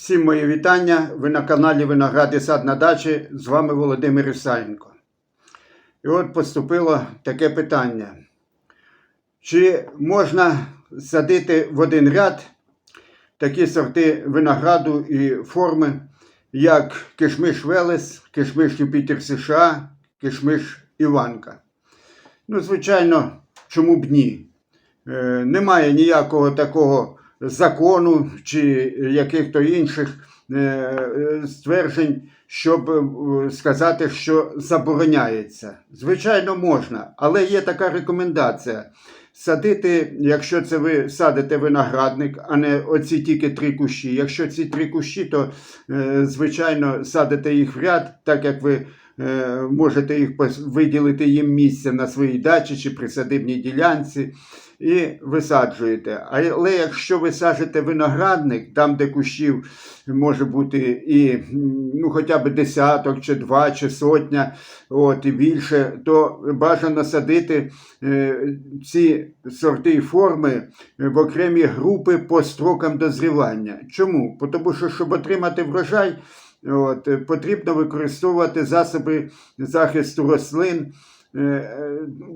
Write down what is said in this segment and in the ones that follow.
Всім мої вітання. Ви на каналі Виноград сад на дачі. З вами Володимир Ісаєнко. І от поступило таке питання. Чи можна садити в один ряд такі сорти винограду і форми, як кишмиш Велес, кишмиш Юпітер США, кишмиш Іванка? Ну, звичайно, чому б ні? Е, немає ніякого такого закону чи яких-то інших е, е, стверджень, щоб е, сказати, що забороняється. Звичайно, можна, але є така рекомендація. Садити, якщо це ви садите виноградник, а не оці тільки три кущі. Якщо ці три кущі, то звичайно садите їх в ряд, так як ви можете їх виділити їм місце на своїй дачі чи присадибній ділянці і висаджуєте. Але якщо ви саджете виноградник, там, де кущів може бути і ну, хоча б десяток, чи два, чи сотня, от, і більше, то бажано садити е, ці сорти і форми в окремі групи по строкам дозрівання. Чому? Тому що, щоб отримати врожай, От, потрібно використовувати засоби захисту рослин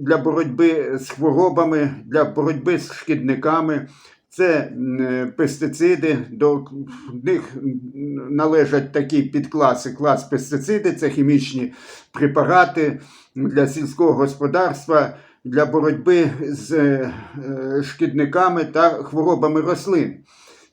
для боротьби з хворобами, для боротьби з шкідниками. Це е, пестициди, до них належать такі підкласи, клас пестициди, це хімічні препарати для сільського господарства, для боротьби з е, е, шкідниками та хворобами рослин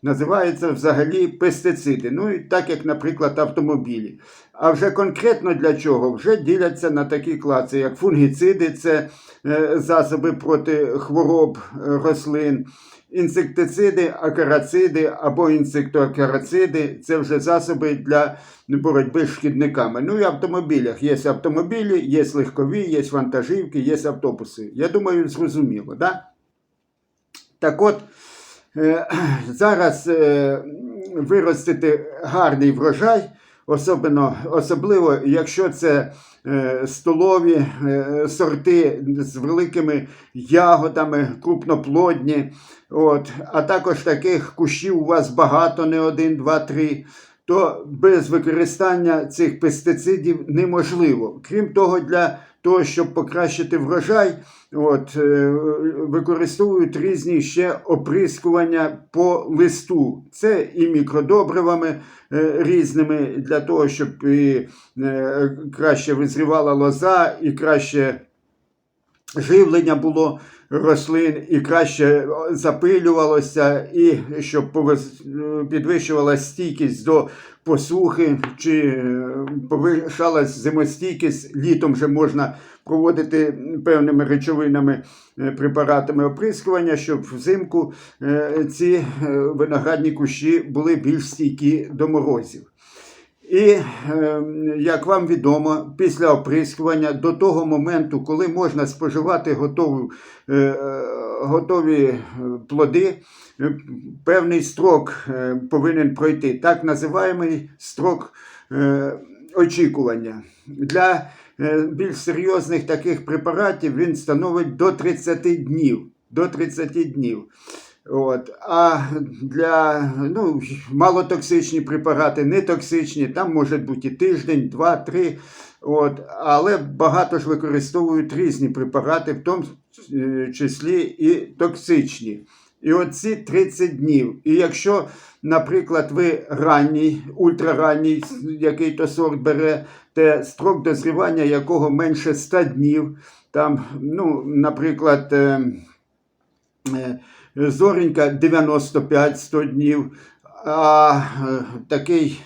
називаються взагалі пестициди. Ну і так як, наприклад, автомобілі. А вже конкретно для чого вже діляться на такі класи, як фунгіциди, це е, засоби проти хвороб е, рослин. Інсектициди, акарациди або інсектоакарациди це вже засоби для боротьби з шкідниками. Ну і в автомобілях. Є автомобілі, є легкові, є вантажівки, є автобуси. Я думаю, зрозуміло, да? Так от, Зараз е, виростити гарний врожай, особливо, особливо якщо це е, столові е, сорти з великими ягодами, крупноплодні, от, а також таких кущів у вас багато, не один, два, три. То без використання цих пестицидів неможливо. Крім того, для того, щоб покращити врожай, от, е, використовують різні ще оприскування по листу. Це і мікродобривами е, різними для того, щоб і, е, краще визрівала лоза, і краще живлення було рослин, і краще запилювалося, і щоб підвищувала стійкість до посухи, чи е, повишалась зимостійкість, літом вже можна проводити певними речовинами, е, препаратами оприскування, щоб взимку е, ці виноградні кущі були більш стійкі до морозів. І, як вам відомо, після оприскування до того моменту, коли можна споживати готову, готові е, плоди, е, певний строк е, повинен пройти, так називаємий строк очікування. Для більш серйозних таких препаратів він становить до 30 днів. До 30 днів. От. А для ну, малотоксичні препарати, нетоксичні, там може бути і тиждень, два, три. От. Але багато ж використовують різні препарати, в тому е, числі і токсичні. І оці 30 днів. І якщо, наприклад, ви ранній, ультраранній, який-то сорт берете, строк дозрівання якого менше 100 днів, там, ну, наприклад, е, е, Зоренька 95-100 днів, а такий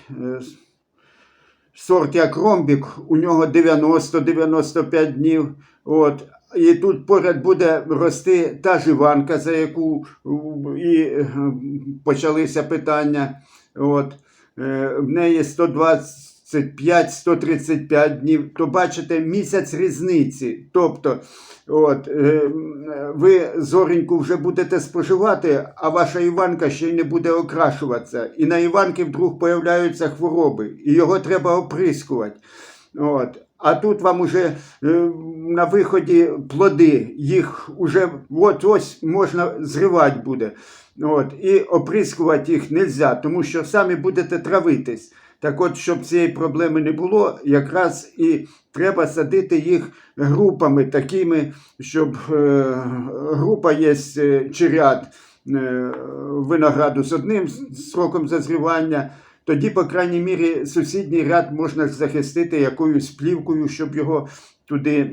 сорт, як ромбік, у нього 90-95 днів. От. І тут поряд буде рости та живанка, за яку і почалися питання. От. Е, В неї 125-135 днів, то бачите місяць різниці. Тобто, от, е, ви зореньку вже будете споживати, а ваша Іванка ще й не буде окрашуватися. І на Іванки вдруг появляються хвороби, і його треба оприскувати. От. А тут вам уже е, на виході плоди, їх уже от ось можна зривати буде. От, і оприскувати їх не можна, тому що самі будете травитись. Так от, щоб цієї проблеми не було, якраз і треба садити їх групами такими, щоб е, група є е, чи ряд е, винограду з одним сроком зазрівання. Тоді, по крайній мірі, сусідній ряд можна захистити якоюсь плівкою, щоб його туди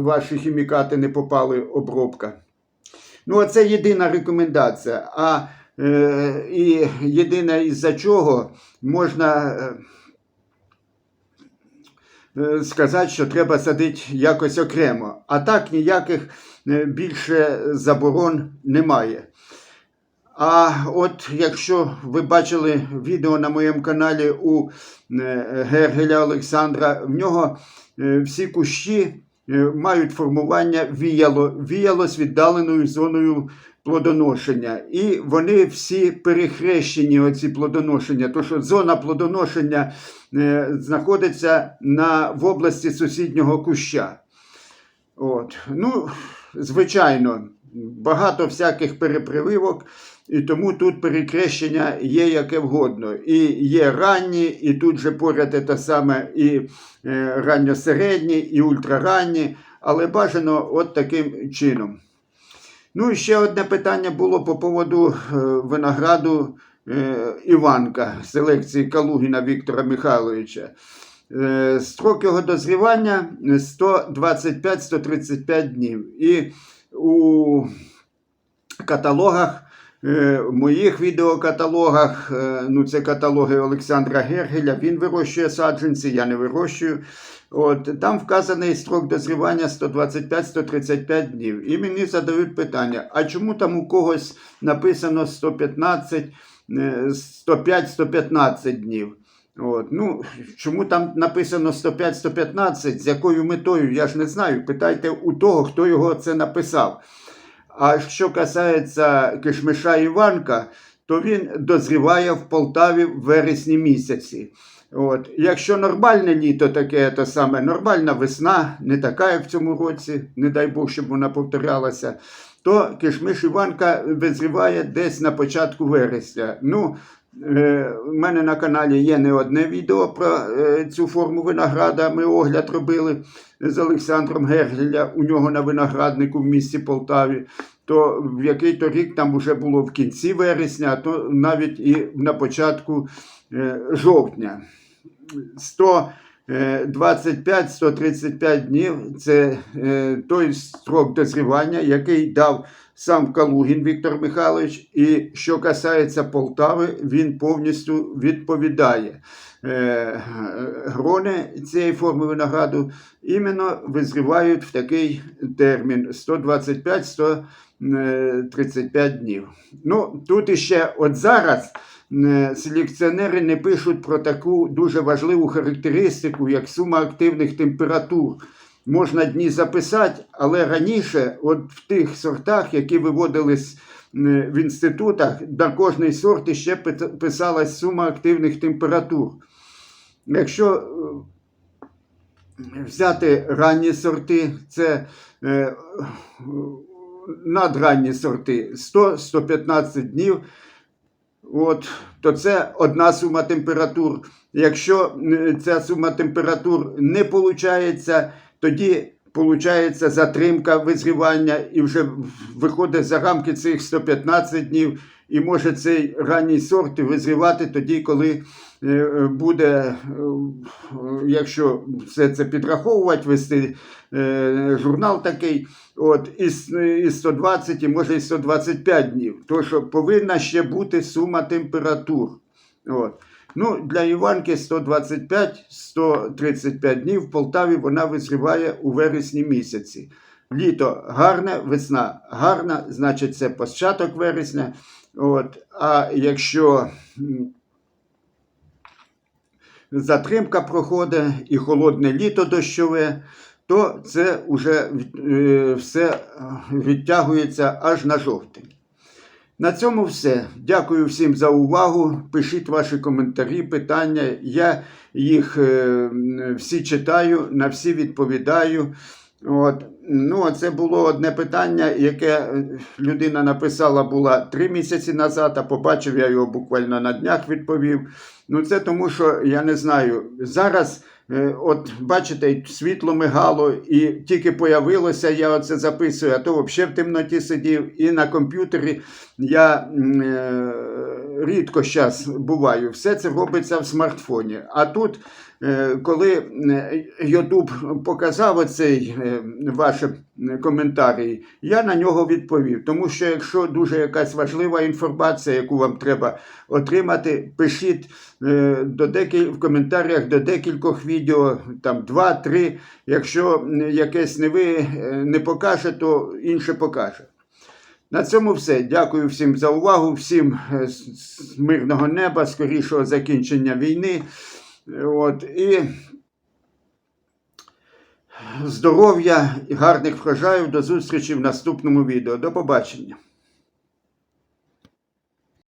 ваші хімікати не попали обробка. Ну, це єдина рекомендація. А і єдине із-за чого можна е, е, сказати, що треба садити якось окремо. А так ніяких е, більше заборон немає. А от якщо ви бачили відео на моєму каналі у е, Гергеля Олександра, в нього е, всі кущі е, мають формування віяло, віяло з віддаленою зоною плодоношення. І вони всі перехрещені, оці плодоношення. То що зона плодоношення е, знаходиться на, в області сусіднього куща. От. Ну, звичайно, багато всяких перепрививок, і тому тут перекрещення є яке вгодно. І є ранні, і тут же поряд те саме і е, ранньосередні, і ультраранні, але бажано от таким чином. Ну і ще одне питання було по поводу е, винограду е, Іванка селекції Калугіна Віктора Михайловича. Е, Строк його дозрівання 125-135 днів. І у каталогах, моїх відеокаталогах, ну це каталоги Олександра Гергеля, він вирощує саджанці, я не вирощую. От, там вказаний строк дозрівання 125-135 днів. І мені задають питання: а чому там у когось написано 115, е, 105-115 днів? От, ну, чому там написано 105-115, з якою метою, я ж не знаю. Питайте у того, хто його це написав. А що касається кишмиша Іванка, то він дозріває в Полтаві в вересні місяці. От. Якщо нормальне літо таке, то саме нормальна весна, не така, як в цьому році, не дай Бог, щоб вона повторялася, то кишмиш Іванка визріває десь на початку вересня. Ну, е, у мене на каналі є не одне відео про е, цю форму винограда. Ми огляд робили з Олександром Гергеля у нього на винограднику в місті Полтаві. То в який то рік там вже було в кінці вересня, а то навіть і на початку е, жовтня. 125-135 днів це е, той строк дозрівання, який дав сам Калугін Віктор Михайлович. І що касається Полтави, він повністю відповідає. Е, Грони цієї форми винограду іменно визрівають в такий термін 125-135 днів. Ну, тут іще от зараз е, селекціонери не пишуть про таку дуже важливу характеристику, як сума активних температур. Можна дні записати, але раніше, от в тих сортах, які виводились в інститутах, на кожний сорт ще писалась сума активних температур. Якщо е, взяти ранні сорти, це е, надранні сорти 100-115 днів, от, то це одна сума температур. Якщо ця сума температур не виходить, тоді виходить затримка визрівання і вже виходить за рамки цих 115 днів. І може цей ранній сорт визрівати тоді, коли е, буде, е, якщо все це підраховувати, вести е, журнал такий, от, із 120 і може і 125 днів. Що повинна ще бути сума температур. От. Ну, Для Іванки 125-135 днів в Полтаві вона визріває у вересні місяці. Літо гарне, весна гарна, значить це початок вересня. От, А якщо затримка проходить і холодне літо дощове, то це вже е, все відтягується аж на жовтень. На цьому все. Дякую всім за увагу. Пишіть ваші коментарі, питання. Я їх е, всі читаю, на всі відповідаю. От. Ну, це було одне питання, яке е, людина написала була три місяці назад, а побачив я його буквально на днях відповів. Ну, це тому, що я не знаю. Зараз, от бачите, світло мигало, і тільки появилося, я оце записую, а то взагалі в темноті сидів. І на комп'ютері я е, рідко зараз буваю. Все це робиться в смартфоні. А тут, е, коли е, Ютуб показав оцей е, ваші коментарі, я на нього відповів. Тому що якщо дуже якась важлива інформація, яку вам треба отримати, пишіть до декіль... в коментарях до декількох відео, там два-три. Якщо якесь не ви не покаже, то інше покаже. На цьому все. Дякую всім за увагу, всім е, мирного неба, скорішого закінчення війни. От, і здоров'я і гарних врожаїв. До зустрічі в наступному відео. До побачення.